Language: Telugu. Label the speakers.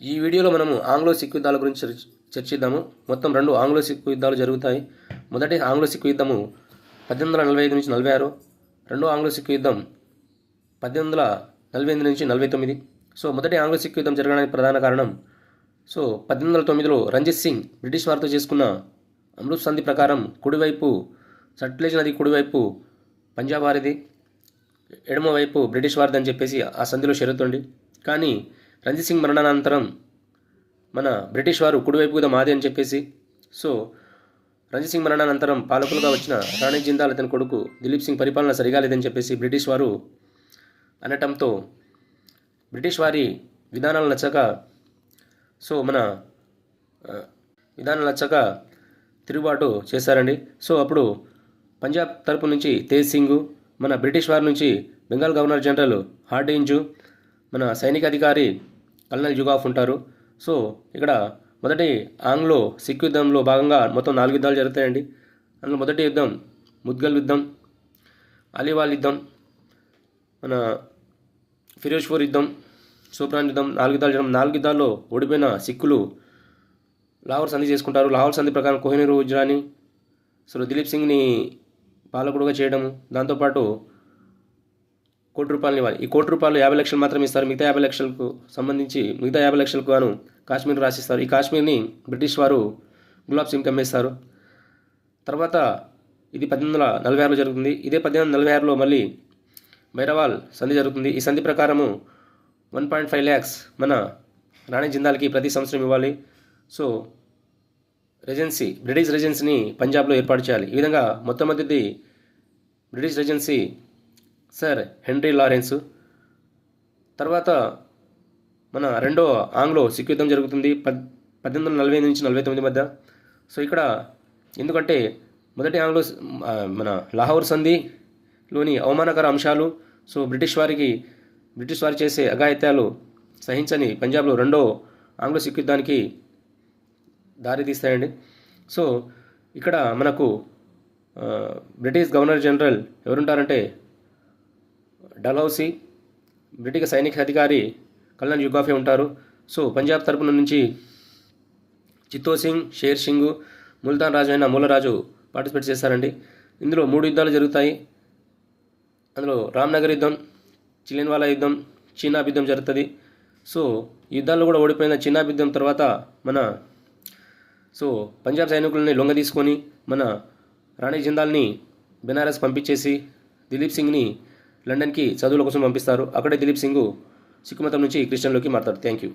Speaker 1: ఈ వీడియోలో మనము ఆంగ్లో సిక్కు యుద్ధాల గురించి చర్చిద్దాము. మొత్తం రెండు ఆంగ్లో సిక్కు యుద్ధాలు జరుగుతాయి. మొదటి ఆంగ్లో సిక్కు యుద్ధము పద్దెనిమిది వందల నలభై ఐదు నుంచి నలభై ఆరు. రెండో ఆంగ్లో సిక్కు యుద్ధం పద్దెనిమిది వందల నలభై ఎనిమిది నుంచి నలభై తొమ్మిది. సో మొదటి ఆంగ్లో సిక్కు యుద్ధం జరగడానికి ప్రధాన కారణం సో పద్దెనిమిది వందల తొమ్మిదిలో రంజిత్ సింగ్ బ్రిటిష్ వారితో చేసుకున్న అమృత్ సంధి ప్రకారం కుడివైపు సట్లేజ్ నది కుడివైపు పంజాబ్ వారిది ఎడమవైపు బ్రిటిష్ వారిది అని చెప్పేసి ఆ సంధిలో షరతుండి కానీ రంజిత్ సింగ్ మరణానంతరం మన బ్రిటిష్ వారు కుడివైపు కదా మాది అని చెప్పేసి సో రంజిత్ సింగ్ మరణానంతరం పాలకులుగా వచ్చిన రాణి జిందాల్ అతని కొడుకు దిలీప్ సింగ్ పరిపాలన సరిగా లేదని చెప్పేసి బ్రిటిష్ వారు అనటంతో బ్రిటిష్ వారి విధానాలు నచ్చక సో మన విధానాలు నచ్చక తిరుగుబాటు చేశారండి. సో అప్పుడు పంజాబ్ తరపు నుంచి తేజ్ సింగ్ మన బ్రిటిష్ వారి నుంచి బెంగాల్ గవర్నర్ జనరల్ హార్డింజు మన సైనిక అధికారి కల్నల్ జుగాఫ్ ఉంటారు. సో ఇక్కడ మొదటి ఆంగ్లో సిక్ యుద్ధంలో భాగంగా మొత్తం నాలుగు యుద్ధాలు జరుగుతాయండి. అందులో మొదటి యుద్ధం ముద్గల్ యుద్ధం అలీవాల్ యుద్ధం మన ఫిరోజ్పూర్ యుద్ధం సూప్రాన్ యుద్ధం నాలుగు యుద్ధాలు జరగడం. నాలుగు యుద్ధాల్లో ఓడిపోయిన సిక్కులు లాహోర్ సంధి చేసుకుంటారు. లాహోర్ సంధి ప్రకారం కోహినూరు ఉజ్రాని సో దిలీప్ సింగ్ని పాలకుడుగా చేయడం దాంతోపాటు కోటి రూపాయలు ఇవ్వాలి. ఈ కోటి రూపాయలు యాభై లక్షలు మాత్రమే ఇస్తారు. మిగతా యాభై లక్షలకు సంబంధించి మిగతా యాభై లక్షలకు గాను కాశ్మీర్ రాసిస్తారు. ఈ కాశ్మీర్ని బ్రిటిష్ వారు గులాబ్ సింగ్ కమ్మేస్తారు తర్వాత ఇది పద్దెనిమిది వందల నలభై ఆరులో జరుగుతుంది. ఇదే పద్దెనిమిది వందల నలభై ఆరులో మళ్ళీ బైరవాల్ సంధి జరుగుతుంది. ఈ సంధి ప్రకారము వన్ పాయింట్ ఫైవ్ ల్యాక్స్ మన రాణి జిందాల్కి ప్రతి సంవత్సరం ఇవ్వాలి. సో రెజెన్సీ బ్రిటిష్ రెజెన్సీని పంజాబ్లో ఏర్పాటు చేయాలి. ఈ విధంగా మొట్టమొదటిది British regency sir Henry Lawrence. తర్వాత మన రెండో ఆంగ్లో సిక్ యుద్ధం జరుగుతుంది పద్ పద్దెనిమిది వందల నలభై నుంచి నలభై తొమ్మిది మధ్య. సో ఇక్కడ ఎందుకంటే మొదటి ఆంగ్లో మన లాహోర్ సంధిలోని అవమానకర అంశాలు సో బ్రిటిష్ వారికి బ్రిటిష్ వారు చేసే అఘాయిత్యాలు సహించని పంజాబ్లో రెండో ఆంగ్లో సిక్ యుద్ధానికి దారి తీస్తాయండి సో ఇక్కడ మనకు బ్రిటిష్ గవర్నర్ జనరల్ ఎవరుంటారంటే డలౌసీ బ్రిటిష్ సైనిక అధికారి కల్నల్ యుగాఫే ఉంటారు. సో పంజాబ్ తరపున నుంచి చిత్తోర్ సింగ్ షేర్ సింగ్ ముల్తాన్ రాజు అయిన మూలరాజు పార్టిసిపేట్ చేస్తారండి. ఇందులో మూడు యుద్ధాలు జరుగుతాయి. అందులో రామ్నగర్ యుద్ధం చిలిన్వాలా యుద్ధం చీనాబ్ యుద్ధం జరుగుతుంది. సో యుద్ధాలు యుద్ధాల్లో కూడా ఓడిపోయిన చీనాబ్ యుద్ధం తర్వాత మన సో పంజాబ్ సైనికులని లొంగ తీసుకొని మన రాణి జిందాల్ని బెనారస్ పంపించేసి దిలీప్ సింగ్ని లండన్కి చదువుల కోసం పంపిస్తారు. అక్కడే దిలీప్ సింగ్ సిక్కు మతం నుంచి క్రిస్టియన్లోకి మారుతారు థ్యాంక్ యూ